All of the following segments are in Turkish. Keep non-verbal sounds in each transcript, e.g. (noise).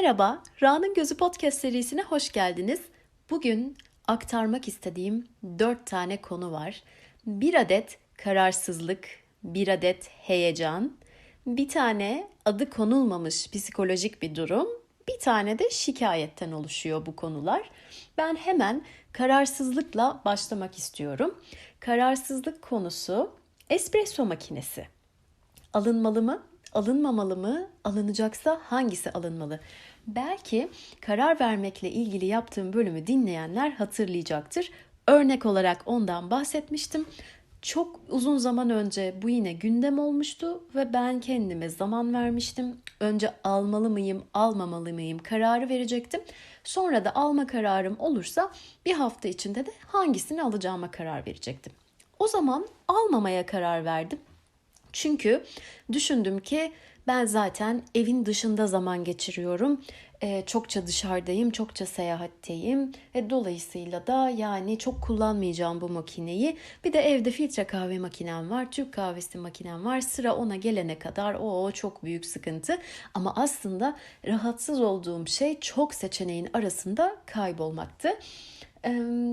Merhaba, Ra'nın Gözü Podcast serisine hoş geldiniz. Bugün aktarmak istediğim dört tane konu var. Bir adet kararsızlık, bir adet heyecan, bir tane adı konulmamış psikolojik bir durum, bir tane de şikayetten oluşuyor bu konular. Ben hemen kararsızlıkla başlamak istiyorum. Kararsızlık konusu espresso makinesi. Alınmalı mı? Alınmamalı mı? Alınacaksa hangisi alınmalı? Belki karar vermekle ilgili yaptığım bölümü dinleyenler hatırlayacaktır. Örnek olarak ondan bahsetmiştim. Çok uzun zaman önce bu yine gündem olmuştu ve ben kendime zaman vermiştim. Önce almalı mıyım, almamalı mıyım kararı verecektim. Sonra da alma kararım olursa bir hafta içinde de hangisini alacağıma karar verecektim. O zaman almamaya karar verdim. Çünkü düşündüm ki ben zaten evin dışında zaman geçiriyorum. E, çokça dışarıdayım, çokça seyahatteyim. E, dolayısıyla da yani çok kullanmayacağım bu makineyi. Bir de evde filtre kahve makinem var, Türk kahvesi makinem var. Sıra ona gelene kadar o çok büyük sıkıntı. Ama aslında rahatsız olduğum şey çok seçeneğin arasında kaybolmaktı.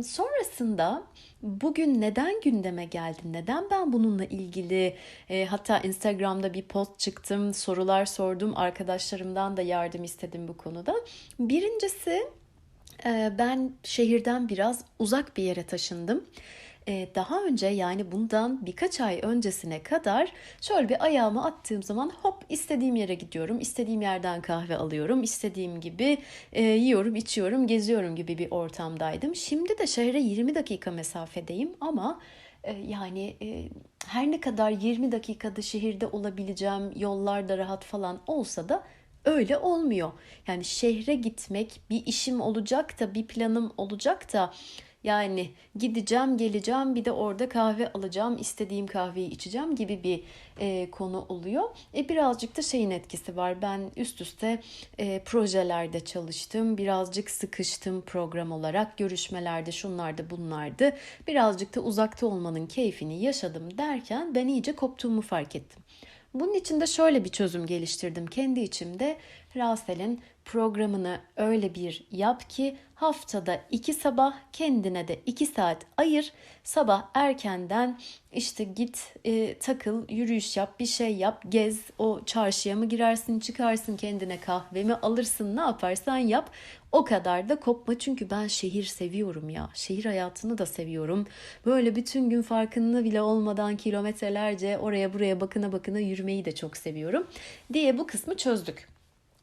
Sonrasında bugün neden gündeme geldi? Neden ben bununla ilgili e, hatta Instagram'da bir post çıktım, sorular sordum, arkadaşlarımdan da yardım istedim bu konuda. Birincisi e, ben şehirden biraz uzak bir yere taşındım. Ee, daha önce yani bundan birkaç ay öncesine kadar şöyle bir ayağımı attığım zaman hop istediğim yere gidiyorum. istediğim yerden kahve alıyorum. istediğim gibi e, yiyorum, içiyorum, geziyorum gibi bir ortamdaydım. Şimdi de şehre 20 dakika mesafedeyim ama e, yani e, her ne kadar 20 dakikada şehirde olabileceğim yollar da rahat falan olsa da öyle olmuyor. Yani şehre gitmek bir işim olacak da bir planım olacak da yani gideceğim, geleceğim, bir de orada kahve alacağım, istediğim kahveyi içeceğim gibi bir e, konu oluyor. E, birazcık da şeyin etkisi var. Ben üst üste e, projelerde çalıştım, birazcık sıkıştım program olarak, görüşmelerde şunlardı bunlardı. Birazcık da uzakta olmanın keyfini yaşadım derken ben iyice koptuğumu fark ettim. Bunun için de şöyle bir çözüm geliştirdim kendi içimde. Rasel'in programını öyle bir yap ki haftada iki sabah kendine de iki saat ayır. Sabah erkenden işte git e, takıl, yürüyüş yap, bir şey yap, gez. O çarşıya mı girersin, çıkarsın kendine kahve mi alırsın, ne yaparsan yap. O kadar da kopma çünkü ben şehir seviyorum ya. Şehir hayatını da seviyorum. Böyle bütün gün farkında bile olmadan kilometrelerce oraya buraya bakına bakına yürümeyi de çok seviyorum diye bu kısmı çözdük.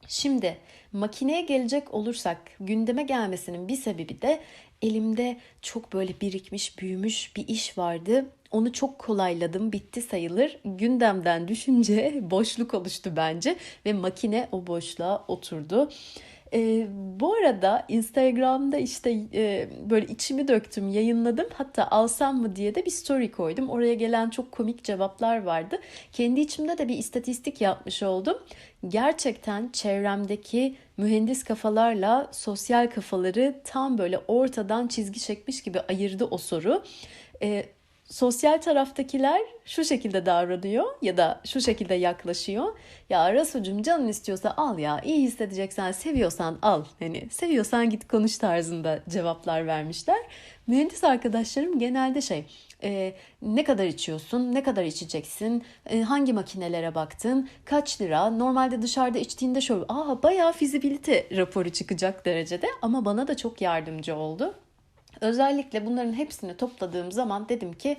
Şimdi makineye gelecek olursak gündeme gelmesinin bir sebebi de elimde çok böyle birikmiş, büyümüş bir iş vardı. Onu çok kolayladım, bitti sayılır. Gündemden düşünce (laughs) boşluk oluştu bence ve makine o boşluğa oturdu. E, bu arada Instagram'da işte e, böyle içimi döktüm, yayınladım. Hatta alsam mı diye de bir story koydum. Oraya gelen çok komik cevaplar vardı. Kendi içimde de bir istatistik yapmış oldum. Gerçekten çevremdeki mühendis kafalarla sosyal kafaları tam böyle ortadan çizgi çekmiş gibi ayırdı o soru. E, sosyal taraftakiler şu şekilde davranıyor ya da şu şekilde yaklaşıyor. Ya Rasucum canın istiyorsa al ya iyi hissedeceksen seviyorsan al. Hani seviyorsan git konuş tarzında cevaplar vermişler. Mühendis arkadaşlarım genelde şey e, ne kadar içiyorsun, ne kadar içeceksin, e, hangi makinelere baktın, kaç lira, normalde dışarıda içtiğinde şöyle aa bayağı fizibilite raporu çıkacak derecede ama bana da çok yardımcı oldu. Özellikle bunların hepsini topladığım zaman dedim ki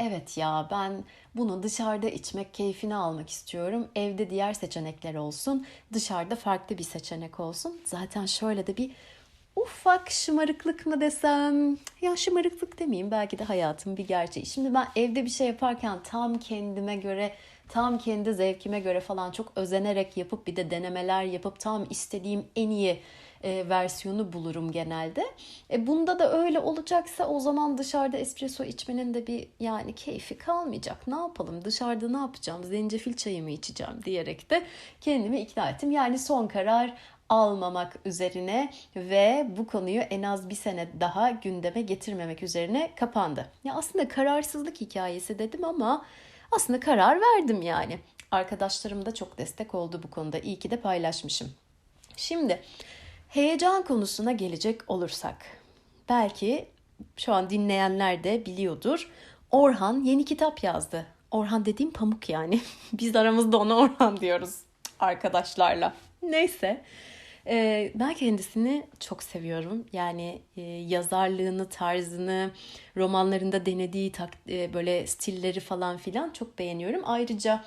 evet ya ben bunu dışarıda içmek keyfini almak istiyorum. Evde diğer seçenekler olsun. Dışarıda farklı bir seçenek olsun. Zaten şöyle de bir ufak şımarıklık mı desem ya şımarıklık demeyeyim belki de hayatım bir gerçeği. Şimdi ben evde bir şey yaparken tam kendime göre tam kendi zevkime göre falan çok özenerek yapıp bir de denemeler yapıp tam istediğim en iyi e, versiyonu bulurum genelde. E, bunda da öyle olacaksa o zaman dışarıda espresso içmenin de bir yani keyfi kalmayacak. Ne yapalım dışarıda ne yapacağım zencefil çayı mı içeceğim diyerek de kendimi ikna ettim. Yani son karar almamak üzerine ve bu konuyu en az bir sene daha gündeme getirmemek üzerine kapandı. Ya aslında kararsızlık hikayesi dedim ama aslında karar verdim yani. Arkadaşlarım da çok destek oldu bu konuda. İyi ki de paylaşmışım. Şimdi heyecan konusuna gelecek olursak. Belki şu an dinleyenler de biliyordur. Orhan yeni kitap yazdı. Orhan dediğim pamuk yani. (laughs) Biz aramızda ona Orhan diyoruz arkadaşlarla. Neyse. Ee, ben kendisini çok seviyorum. Yani e, yazarlığını, tarzını, romanlarında denediği e, böyle stilleri falan filan çok beğeniyorum. Ayrıca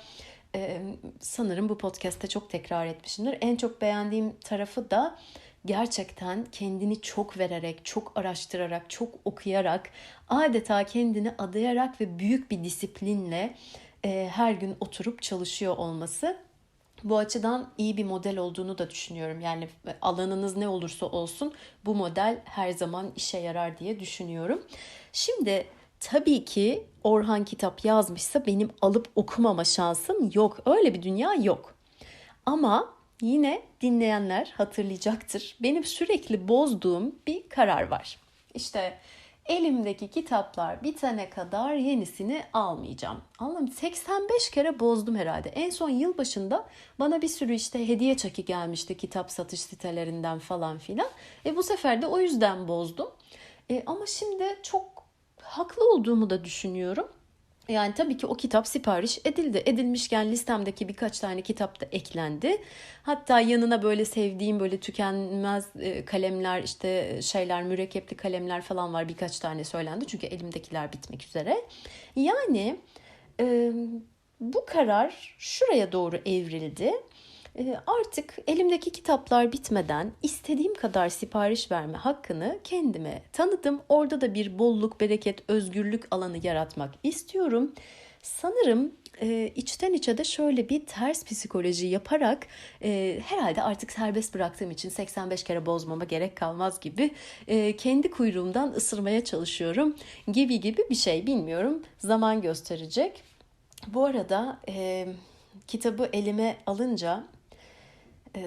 e, sanırım bu podcast'te çok tekrar etmişimdir. En çok beğendiğim tarafı da gerçekten kendini çok vererek, çok araştırarak, çok okuyarak, adeta kendini adayarak ve büyük bir disiplinle e, her gün oturup çalışıyor olması. Bu açıdan iyi bir model olduğunu da düşünüyorum. Yani alanınız ne olursa olsun bu model her zaman işe yarar diye düşünüyorum. Şimdi tabii ki Orhan kitap yazmışsa benim alıp okumama şansım yok. Öyle bir dünya yok. Ama yine dinleyenler hatırlayacaktır. Benim sürekli bozduğum bir karar var. İşte elimdeki kitaplar bitene kadar yenisini almayacağım. Anladın 85 kere bozdum herhalde. En son yıl başında bana bir sürü işte hediye çeki gelmişti kitap satış sitelerinden falan filan. E bu sefer de o yüzden bozdum. E ama şimdi çok haklı olduğumu da düşünüyorum. Yani tabii ki o kitap sipariş edildi. Edilmişken listemdeki birkaç tane kitap da eklendi. Hatta yanına böyle sevdiğim böyle tükenmez e, kalemler işte şeyler mürekkepli kalemler falan var birkaç tane söylendi. Çünkü elimdekiler bitmek üzere. Yani e, bu karar şuraya doğru evrildi. Ee, artık elimdeki kitaplar bitmeden istediğim kadar sipariş verme hakkını kendime tanıdım. Orada da bir bolluk, bereket, özgürlük alanı yaratmak istiyorum. Sanırım e, içten içe de şöyle bir ters psikoloji yaparak e, herhalde artık serbest bıraktığım için 85 kere bozmama gerek kalmaz gibi e, kendi kuyruğumdan ısırmaya çalışıyorum gibi gibi bir şey bilmiyorum zaman gösterecek. Bu arada kitabı elime alınca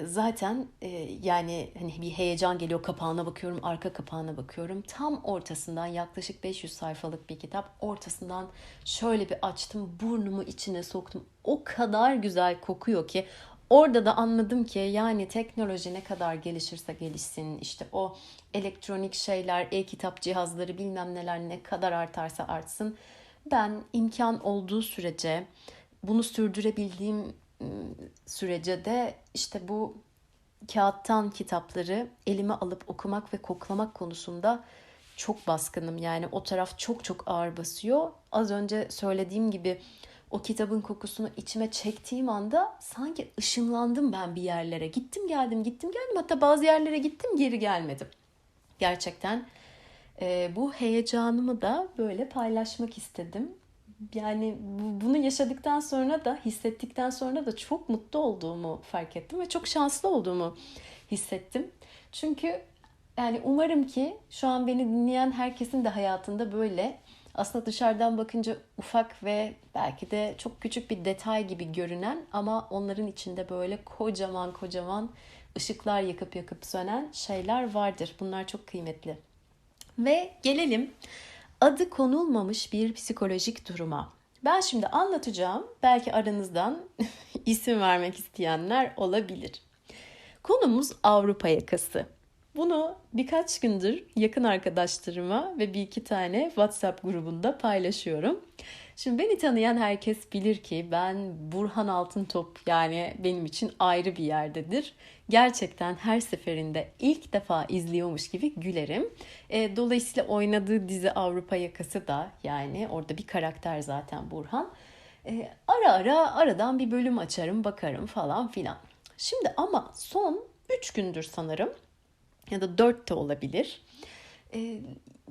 zaten e, yani hani bir heyecan geliyor kapağına bakıyorum arka kapağına bakıyorum. Tam ortasından yaklaşık 500 sayfalık bir kitap ortasından şöyle bir açtım burnumu içine soktum. O kadar güzel kokuyor ki orada da anladım ki yani teknoloji ne kadar gelişirse gelişsin işte o elektronik şeyler e-kitap cihazları bilmem neler ne kadar artarsa artsın ben imkan olduğu sürece bunu sürdürebildiğim sürece de işte bu kağıttan kitapları elime alıp okumak ve koklamak konusunda çok baskınım. Yani o taraf çok çok ağır basıyor. Az önce söylediğim gibi o kitabın kokusunu içime çektiğim anda sanki ışınlandım ben bir yerlere. Gittim geldim gittim geldim hatta bazı yerlere gittim geri gelmedim. Gerçekten e, bu heyecanımı da böyle paylaşmak istedim yani bunu yaşadıktan sonra da hissettikten sonra da çok mutlu olduğumu fark ettim ve çok şanslı olduğumu hissettim. Çünkü yani umarım ki şu an beni dinleyen herkesin de hayatında böyle aslında dışarıdan bakınca ufak ve belki de çok küçük bir detay gibi görünen ama onların içinde böyle kocaman kocaman ışıklar yakıp yakıp sönen şeyler vardır. Bunlar çok kıymetli. Ve gelelim adı konulmamış bir psikolojik duruma. Ben şimdi anlatacağım. Belki aranızdan (laughs) isim vermek isteyenler olabilir. Konumuz Avrupa yakası. Bunu birkaç gündür yakın arkadaşlarıma ve bir iki tane WhatsApp grubunda paylaşıyorum. Şimdi beni tanıyan herkes bilir ki ben Burhan Altıntop yani benim için ayrı bir yerdedir. Gerçekten her seferinde ilk defa izliyormuş gibi gülerim. E, dolayısıyla oynadığı dizi Avrupa Yakası da yani orada bir karakter zaten Burhan. E, ara ara aradan bir bölüm açarım bakarım falan filan. Şimdi ama son 3 gündür sanırım ya da 4 de olabilir e,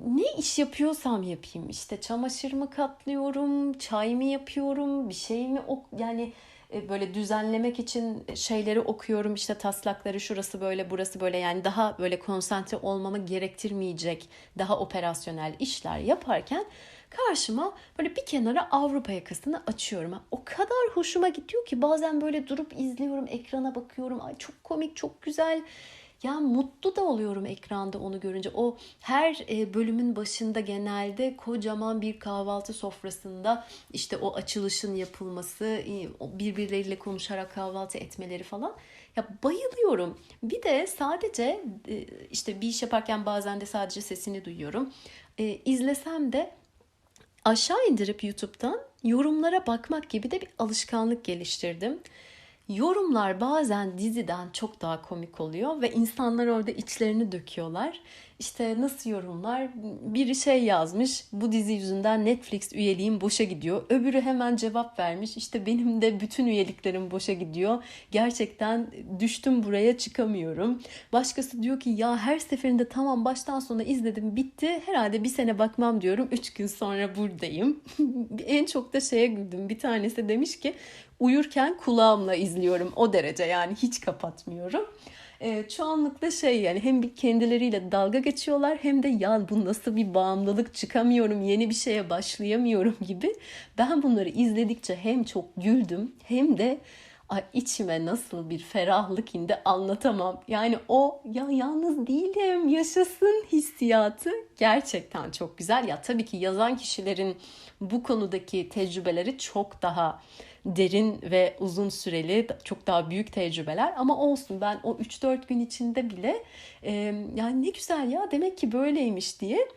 ne iş yapıyorsam yapayım işte çamaşır mı katlıyorum, çay mı yapıyorum, bir şey mi ok yani e, böyle düzenlemek için şeyleri okuyorum işte taslakları şurası böyle burası böyle yani daha böyle konsantre olmamı gerektirmeyecek daha operasyonel işler yaparken karşıma böyle bir kenara Avrupa yakasını açıyorum. O kadar hoşuma gidiyor ki bazen böyle durup izliyorum, ekrana bakıyorum. Ay çok komik, çok güzel ya mutlu da oluyorum ekranda onu görünce. O her e, bölümün başında genelde kocaman bir kahvaltı sofrasında işte o açılışın yapılması, birbirleriyle konuşarak kahvaltı etmeleri falan. Ya bayılıyorum. Bir de sadece e, işte bir iş yaparken bazen de sadece sesini duyuyorum. E, izlesem de aşağı indirip YouTube'dan yorumlara bakmak gibi de bir alışkanlık geliştirdim. Yorumlar bazen diziden çok daha komik oluyor ve insanlar orada içlerini döküyorlar. İşte nasıl yorumlar? Biri şey yazmış. Bu dizi yüzünden Netflix üyeliğim boşa gidiyor. Öbürü hemen cevap vermiş. İşte benim de bütün üyeliklerim boşa gidiyor. Gerçekten düştüm buraya çıkamıyorum. Başkası diyor ki ya her seferinde tamam baştan sona izledim bitti. Herhalde bir sene bakmam diyorum. Üç gün sonra buradayım. (laughs) en çok da şeye güldüm. Bir tanesi demiş ki uyurken kulağımla izliyorum o derece yani hiç kapatmıyorum e, çoğunlukla şey yani hem kendileriyle dalga geçiyorlar hem de ya bu nasıl bir bağımlılık çıkamıyorum yeni bir şeye başlayamıyorum gibi. Ben bunları izledikçe hem çok güldüm hem de Ay içime nasıl bir ferahlık indi anlatamam. Yani o ya yalnız değilim yaşasın hissiyatı gerçekten çok güzel. Ya tabii ki yazan kişilerin bu konudaki tecrübeleri çok daha derin ve uzun süreli çok daha büyük tecrübeler. Ama olsun ben o 3-4 gün içinde bile e, yani ne güzel ya demek ki böyleymiş diye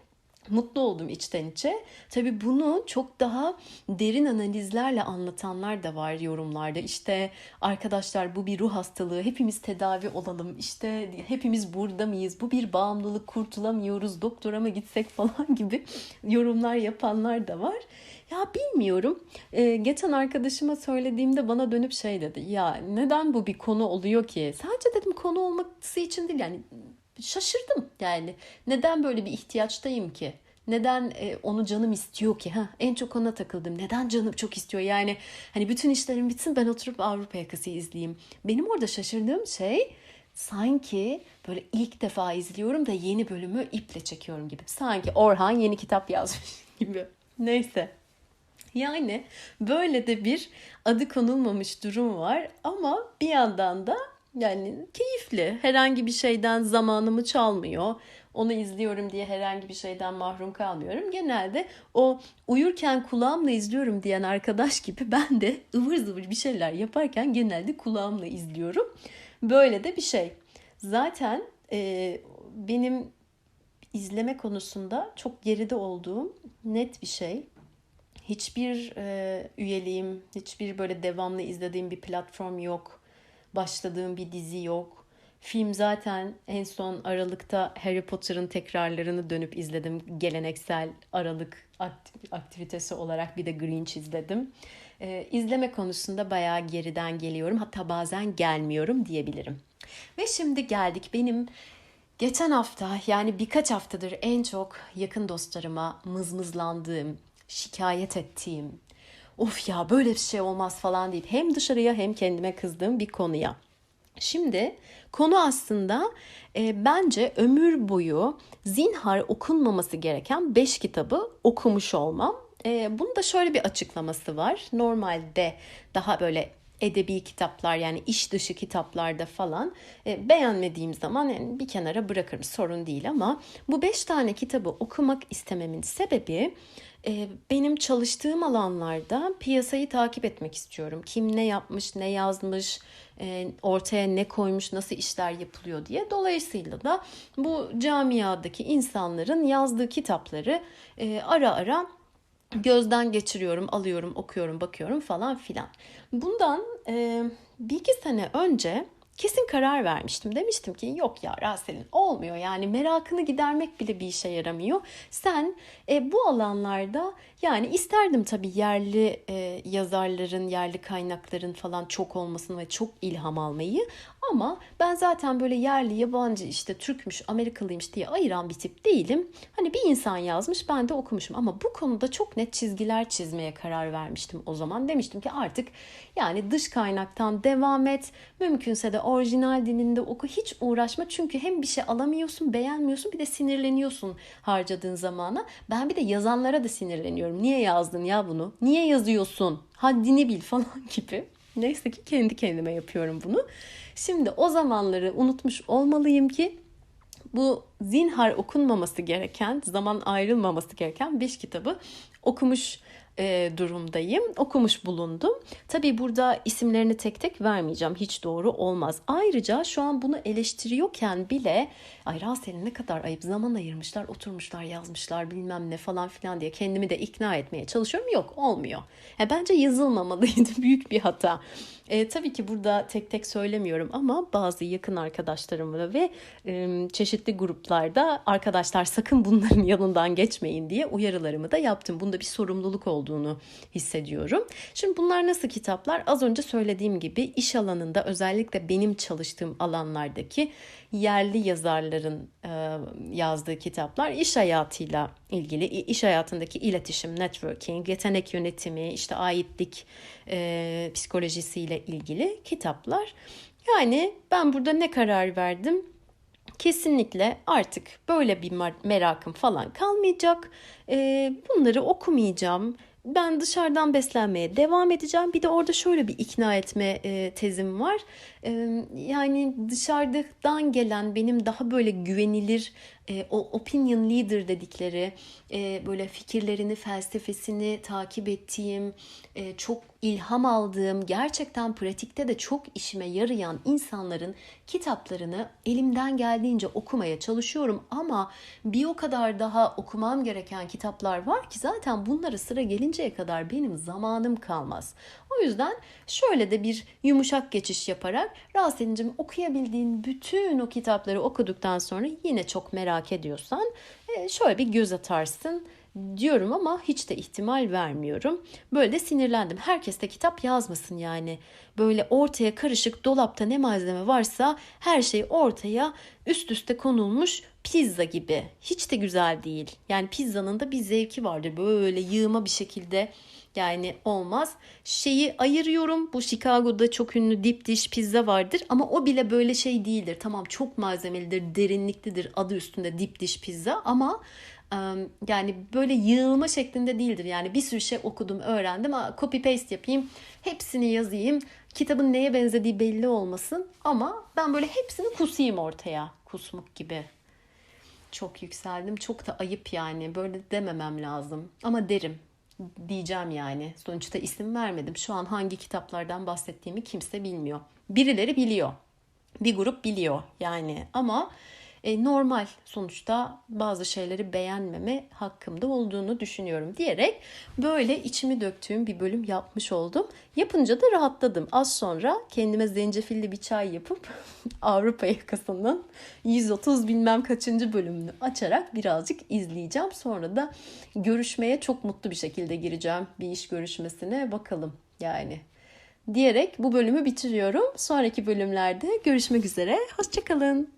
mutlu oldum içten içe. Tabii bunu çok daha derin analizlerle anlatanlar da var yorumlarda. İşte arkadaşlar bu bir ruh hastalığı, hepimiz tedavi olalım. İşte hepimiz burada mıyız? Bu bir bağımlılık, kurtulamıyoruz. Doktora mı gitsek (laughs) falan gibi yorumlar yapanlar da var. Ya bilmiyorum. Ee, geçen arkadaşıma söylediğimde bana dönüp şey dedi. Ya neden bu bir konu oluyor ki? Sadece dedim konu olması için değil yani şaşırdım yani. Neden böyle bir ihtiyaçtayım ki? Neden e, onu canım istiyor ki? Ha, en çok ona takıldım. Neden canım çok istiyor? Yani hani bütün işlerim bitsin ben oturup Avrupa Yakası izleyeyim. Benim orada şaşırdığım şey sanki böyle ilk defa izliyorum da yeni bölümü iple çekiyorum gibi. Sanki Orhan yeni kitap yazmış (laughs) gibi. Neyse. Yani böyle de bir adı konulmamış durum var ama bir yandan da yani keyifli. Herhangi bir şeyden zamanımı çalmıyor. Onu izliyorum diye herhangi bir şeyden mahrum kalmıyorum. Genelde o uyurken kulağımla izliyorum diyen arkadaş gibi (laughs) ben de ıvır zıvır bir şeyler yaparken genelde kulağımla izliyorum. Böyle de bir şey. Zaten e, benim izleme konusunda çok geride olduğum net bir şey hiçbir e, üyeliğim, hiçbir böyle devamlı izlediğim bir platform yok. Başladığım bir dizi yok. Film zaten en son Aralık'ta Harry Potter'ın tekrarlarını dönüp izledim. Geleneksel Aralık aktivitesi olarak bir de Grinch izledim. Ee, izleme konusunda bayağı geriden geliyorum. Hatta bazen gelmiyorum diyebilirim. Ve şimdi geldik benim geçen hafta yani birkaç haftadır en çok yakın dostlarıma mızmızlandığım, şikayet ettiğim, of ya böyle bir şey olmaz falan deyip hem dışarıya hem kendime kızdığım bir konuya. Şimdi konu aslında e, bence ömür boyu zinhar okunmaması gereken 5 kitabı okumuş olmam. E, bunun da şöyle bir açıklaması var. Normalde daha böyle edebi kitaplar yani iş dışı kitaplarda falan e, beğenmediğim zaman yani bir kenara bırakırım sorun değil ama bu beş tane kitabı okumak istememin sebebi e, benim çalıştığım alanlarda piyasayı takip etmek istiyorum. Kim ne yapmış, ne yazmış, e, ortaya ne koymuş, nasıl işler yapılıyor diye. Dolayısıyla da bu camiadaki insanların yazdığı kitapları e, ara ara gözden geçiriyorum, alıyorum, okuyorum, bakıyorum falan filan. Bundan e, bir iki sene önce kesin karar vermiştim. Demiştim ki yok ya Rasel'in olmuyor yani merakını gidermek bile bir işe yaramıyor. Sen e, bu alanlarda yani isterdim tabii yerli e, yazarların, yerli kaynakların falan çok olmasını ve çok ilham almayı. Ama ben zaten böyle yerli, yabancı işte Türkmüş, Amerikalıymış diye ayıran bir tip değilim. Hani bir insan yazmış ben de okumuşum ama bu konuda çok net çizgiler çizmeye karar vermiştim o zaman. Demiştim ki artık yani dış kaynaktan devam et. Mümkünse de orijinal dilinde oku. Hiç uğraşma çünkü hem bir şey alamıyorsun, beğenmiyorsun bir de sinirleniyorsun harcadığın zamana. Ben bir de yazanlara da sinirleniyorum. Niye yazdın ya bunu? Niye yazıyorsun? Haddini bil (laughs) falan gibi. Neyse ki kendi kendime yapıyorum bunu. Şimdi o zamanları unutmuş olmalıyım ki bu zinhar okunmaması gereken, zaman ayrılmaması gereken beş kitabı okumuş e, durumdayım. Okumuş bulundum. Tabii burada isimlerini tek tek vermeyeceğim. Hiç doğru olmaz. Ayrıca şu an bunu eleştiriyorken bile ay Rasel'in ne kadar ayıp zaman ayırmışlar, oturmuşlar, yazmışlar bilmem ne falan filan diye kendimi de ikna etmeye çalışıyorum. Yok olmuyor. Ya, bence yazılmamalıydı. (laughs) Büyük bir hata. E, tabii ki burada tek tek söylemiyorum ama bazı yakın arkadaşlarımla ve e, çeşitli gruplarda arkadaşlar sakın bunların (laughs) yanından geçmeyin diye uyarılarımı da yaptım. Bunda bir sorumluluk olduğunu hissediyorum. Şimdi bunlar nasıl kitaplar? Az önce söylediğim gibi iş alanında özellikle benim çalıştığım alanlardaki yerli yazarların e, yazdığı kitaplar iş hayatıyla ilgili, iş hayatındaki iletişim, networking, yetenek yönetimi, işte aitlik e, psikolojisiyle ilgili kitaplar. Yani ben burada ne karar verdim? Kesinlikle artık böyle bir merakım falan kalmayacak. E, bunları okumayacağım ben dışarıdan beslenmeye devam edeceğim. Bir de orada şöyle bir ikna etme e, tezim var. E, yani dışarıdan gelen benim daha böyle güvenilir e, o opinion leader dedikleri e, böyle fikirlerini, felsefesini takip ettiğim, e, çok ilham aldığım, gerçekten pratikte de çok işime yarayan insanların kitaplarını elimden geldiğince okumaya çalışıyorum ama bir o kadar daha okumam gereken kitaplar var ki zaten bunlara sıra gelinceye kadar benim zamanım kalmaz. O yüzden şöyle de bir yumuşak geçiş yaparak Rasen'cim okuyabildiğin bütün o kitapları okuduktan sonra yine çok merak ediyorsan e, şöyle bir göz atarsın diyorum ama hiç de ihtimal vermiyorum. Böyle de sinirlendim. Herkes de kitap yazmasın yani. Böyle ortaya karışık dolapta ne malzeme varsa her şey ortaya üst üste konulmuş pizza gibi. Hiç de güzel değil. Yani pizzanın da bir zevki vardır. Böyle yığma bir şekilde yani olmaz. Şeyi ayırıyorum. Bu Chicago'da çok ünlü dip dish pizza vardır ama o bile böyle şey değildir. Tamam çok malzemelidir, derinliklidir adı üstünde dip dish pizza ama yani böyle yığılma şeklinde değildir. Yani bir sürü şey okudum, öğrendim. Copy paste yapayım, hepsini yazayım. Kitabın neye benzediği belli olmasın ama ben böyle hepsini kusayım ortaya. Kusmuk gibi. Çok yükseldim. Çok da ayıp yani. Böyle dememem lazım. Ama derim diyeceğim yani. Sonuçta isim vermedim. Şu an hangi kitaplardan bahsettiğimi kimse bilmiyor. Birileri biliyor. Bir grup biliyor yani ama e, normal sonuçta bazı şeyleri beğenmeme hakkımda olduğunu düşünüyorum diyerek böyle içimi döktüğüm bir bölüm yapmış oldum. Yapınca da rahatladım. Az sonra kendime zencefilli bir çay yapıp (laughs) Avrupa yakasının 130 bilmem kaçıncı bölümünü açarak birazcık izleyeceğim. Sonra da görüşmeye çok mutlu bir şekilde gireceğim bir iş görüşmesine bakalım yani diyerek bu bölümü bitiriyorum. Sonraki bölümlerde görüşmek üzere. Hoşçakalın.